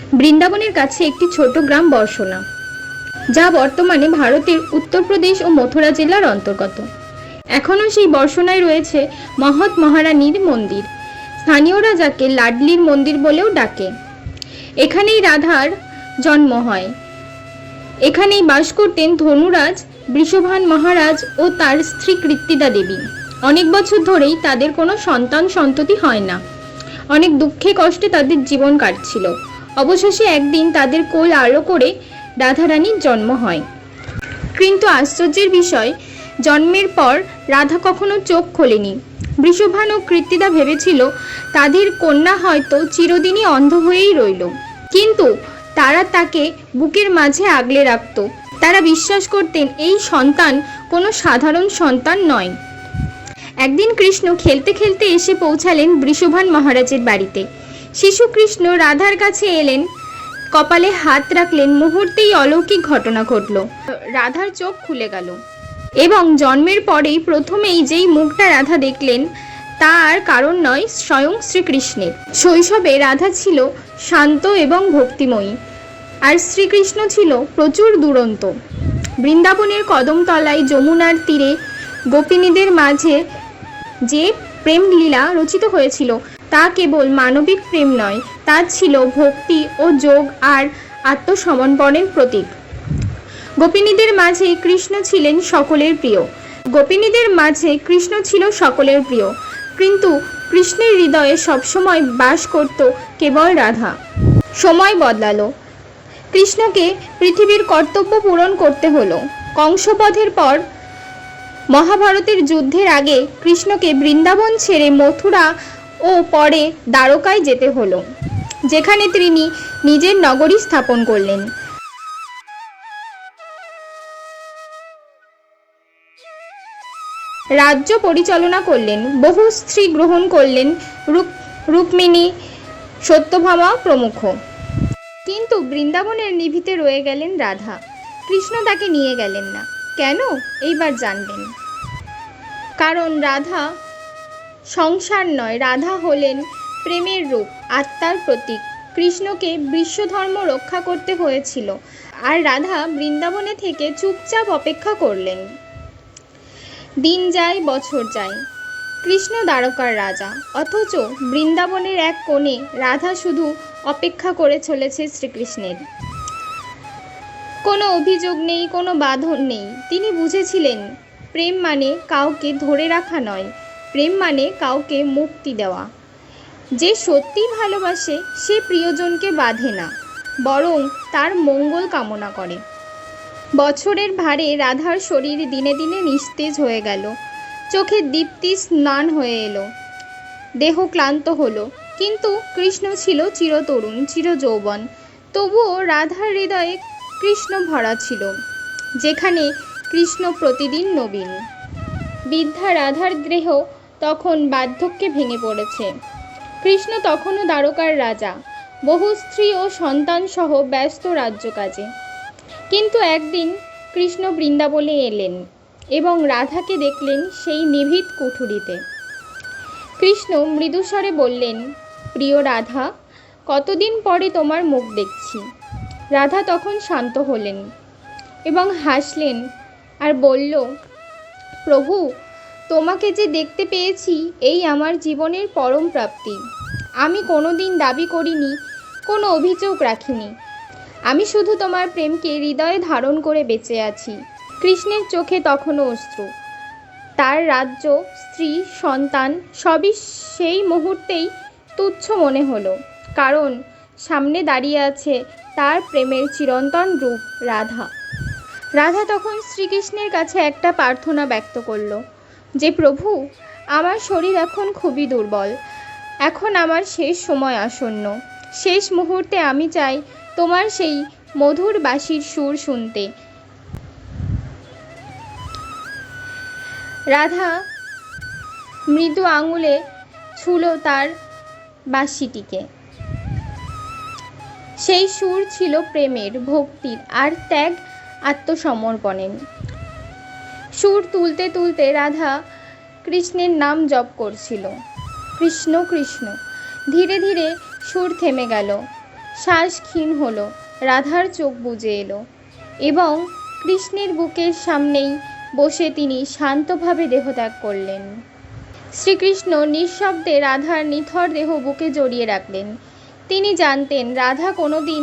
বৃন্দাবনের কাছে একটি ছোট গ্রাম বর্ষনা, যা বর্তমানে ভারতের উত্তরপ্রদেশ ও মথুরা জেলার অন্তর্গত। এখনও সেই বর্ষনায় রয়েছে মহৎ মহারানীর মন্দির। স্থানীয়রা যাকে লাডলির মন্দির বলেও ডাকে। এখানেই রাধার জন্ম হয়। এখানেই বাস করতেন ধনুরাজ বৃষভান মহারাজ ও তার স্ত্রী কৃত্তিদা দেবী। অনেক বছর ধরেই তাদের কোনো সন্তান সন্ততি হয় না। অনেক দুঃখে কষ্টে তাদের জীবন কাটছিল। অবশেষে একদিন তাদের কোল আলো করে রাধারানীর জন্ম হয়। কিন্তু আশ্চর্যের বিষয়, জন্মের পর রাধা কখনো চোখ খোলেনি। বৃষভান ও কৃত্তিদা ভেবেছিল, তাদের কন্যা হয়তো চিরদিনই অন্ধ হয়েই রইল। কিন্তু তারা তাকে বুকের মাঝে আগলে রাখত। তারা বিশ্বাস করতেন, এই সন্তান কোনো সাধারণ সন্তান নয়। একদিন কৃষ্ণ খেলতে খেলতে এসে পৌঁছালেন বৃষভান মহারাজের বাড়িতে। শিশু কৃষ্ণ রাধার কাছে এলেন। কপালে হাত রাখলেন, মুহূর্তেই অলৌকিক ঘটনা ঘটল। রাধার চোখ খুলে গেল। এবং জন্মের পরেই প্রথমেই যেই মুখটা রাধা দেখলেন, তা আর কারণ নয়, স্বয়ং শ্রীকৃষ্ণের। শৈশবে রাধা ছিল শান্ত এবং ভক্তিময়ী, আর শ্রীকৃষ্ণ ছিল প্রচুর দুরন্ত। বৃন্দাবনের কদমতলায় যমুনার তীরে গোপিনীদের মাঝে যে প্রেম লীলা রচিত হয়েছিল তা কেবল মানবিক প্রেম নয়, তা ছিল ভক্তি ও যোগ আর আত্মসমর্পণের প্রতীক। গোপিনীদের মাঝে কৃষ্ণ ছিলেন সকলের প্রিয়। গোপিনীদের মাঝে কৃষ্ণ ছিল সকলের প্রিয়। কিন্তু কৃষ্ণের হৃদয়ে সবসময় বাস করত কেবল রাধা। সময় বদলালো। কৃষ্ণকে পৃথিবীর কর্তব্য পূরণ করতে হলো। কংসপথের পর মহাভারতের যুদ্ধের আগে কৃষ্ণকে বৃন্দাবন ছেড়ে মথুরা ও পরে দ্বারকায় যেতে হলো, যেখানে তিনি নিজের নগরী স্থাপন করলেন। রাজ্য পরিচালনা করলেন, বহু স্ত্রী গ্রহণ করলেন রূপ রুক্মিণী সত্যভামা প্রমুখ। কিন্তু বৃন্দাবনের নিভিতে রয়ে গেলেন রাধা, কৃষ্ণ তাকে নিয়ে গেলেন না। কেন? এইবার জানবেন কারণ রাধা সংসার নয়, রাধা হলেন প্রেমের রূপ, আত্মার প্রতীক। কৃষ্ণকে বিশ্বধর্ম রক্ষা করতে হয়েছিল আর রাধা বৃন্দাবনে থেকে চুপচাপ অপেক্ষা করলেন। দিন যায়, বছর যায়। কৃষ্ণ দ্বারকার রাজা, অথচ বৃন্দাবনের এক কোণে রাধা শুধু অপেক্ষা করে চলেছে শ্রীকৃষ্ণের। কোনো অভিযোগ নেই, কোনো বাঁধন নেই। তিনি বুঝেছিলেন, প্রেম মানে কাউকে ধরে রাখা নয় প্রেম মানে কাউকে মুক্তি দেওয়া। যে সত্যিই ভালোবাসে, সে প্রিয়জনকে বাঁধে না, বরং তার মঙ্গল কামনা করে। বছরের ভারে রাধার শরীর দিনে দিনে নিস্তেজ হয়ে গেল। চোখের দীপ্তি স্নান হয়ে এলো। দেহ ক্লান্ত হলো, কিন্তু কৃষ্ণ ছিল চিরতরুণ, চিরযৌবন। তবুও রাধার হৃদয়ে কৃষ্ণ ভরা ছিল, যেখানে কৃষ্ণ প্রতিদিন নবীন। বৃদ্ধা রাধার দেহ তখন বার্ধক্যে ভেঙে পড়েছে। কৃষ্ণ তখনও দ্বারকার রাজা। বহু স্ত্রী ও সন্তান সহ ব্যস্ত রাজ্য কাজে কিন্তু একদিন কৃষ্ণ বৃন্দাবনে এলেন এবং রাধাকে দেখলেন সেই নিভৃত কুঠুরিতে। কৃষ্ণ মৃদুস্বরে বললেন, প্রিয় রাধা, কতদিন পরে তোমার মুখ দেখছি? রাধা তখন শান্ত হলেন এবং হাসলেন আর বলল, প্রভু তোমাকে যে দেখতে পেয়েছি, এই আমার জীবনের পরম প্রাপ্তি। আমি কোনো দিন দাবি করিনি, কোনো অভিযোগ রাখিনি। আমি শুধু তোমার প্রেমকে হৃদয়ে ধারণ করে বেঁচে আছি। কৃষ্ণের চোখে তখনও অশ্রু। তার রাজ্য, স্ত্রী, সন্তান, সবই সেই মুহূর্তেই তুচ্ছ মনে হলো। কারণ, সামনে দাঁড়িয়ে আছে তার প্রেমের চিরন্তন রূপ, রাধা। রাধা তখন শ্রীকৃষ্ণের কাছে একটা প্রার্থনা ব্যক্ত করল। যে প্রভু, আমার শরীর এখন খুবই দুর্বল। এখন আমার শেষ সময় আসন্ন। শেষ মুহূর্তে আমি চাই তোমার সেই মধুর বাঁশির সুর শুনতে। রাধা, মৃদু আঙুলে ছুলো তার বাঁশিটিকে। সেই সুর ছিল প্রেমের, ভক্তির, আর ত্যাগ আত্মসমর্পণের। সুর তুলতে তুলতে রাধা কৃষ্ণের নাম জপ করছিল। কৃষ্ণ কৃষ্ণ, ধীরে ধীরে সুর থেমে গেল। শ্বাস ক্ষীণ হলো, রাধার চোখ বুজে এলো এবং কৃষ্ণের বুকের সামনেই বসে তিনি শান্তভাবে দেহত্যাগ করলেন। শ্রীকৃষ্ণ নিঃশব্দে রাধার নিথর দেহ বুকে জড়িয়ে রাখলেন। তিনি জানতেন রাধা কোনোদিন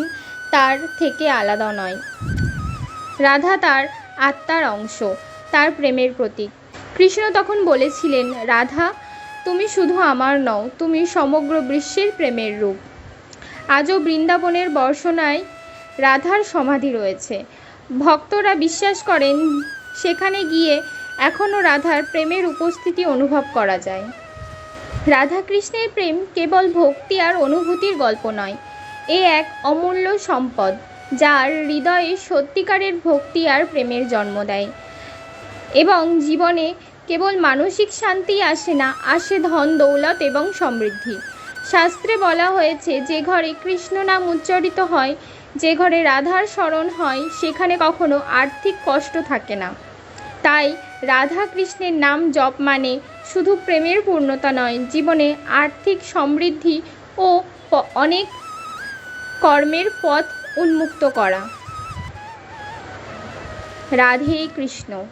তার থেকে আলাদা নয়। রাধা তার আত্মার অংশ তার প্রেমের প্রতীক। কৃষ্ণ তখন বলেছিলেন, রাধা, তুমি শুধু আমার নও, তুমি সমগ্র বিশ্বের প্রেমের রূপ। আজও বৃন্দাবনের বর্ষনায় রাধার সমাধি রয়েছে। ভক্তরা বিশ্বাস করেন, সেখানে গিয়ে এখনও রাধার প্রেমের উপস্থিতি অনুভব করা যায়। রাধা কৃষ্ণের প্রেম কেবল ভক্তি আর অনুভূতির গল্প নয়, এ এক অমূল্য সম্পদ, যার হৃদয়ে সত্যিকারের ভক্তি আর প্রেমের জন্ম দেয়। এবং জীবনে কেবল মানসিক শান্তি আসে না, আসে ধন, দৌলত এবং সমৃদ্ধি। শাস্ত্রে বলা হয়েছে, যে ঘরে কৃষ্ণ নাম উচ্চারিত হয়, যে ঘরে রাধার স্মরণ হয়, সেখানে কখনো আর্থিক কষ্ট থাকে না। তাই রাধা কৃষ্ণের নাম জপ মানে শুধু প্রেমের পূর্ণতা নয়, জীবনে আর্থিক সমৃদ্ধি ও অনেক কর্মের পথ উন্মুক্ত করা। রাধে কৃষ্ণ।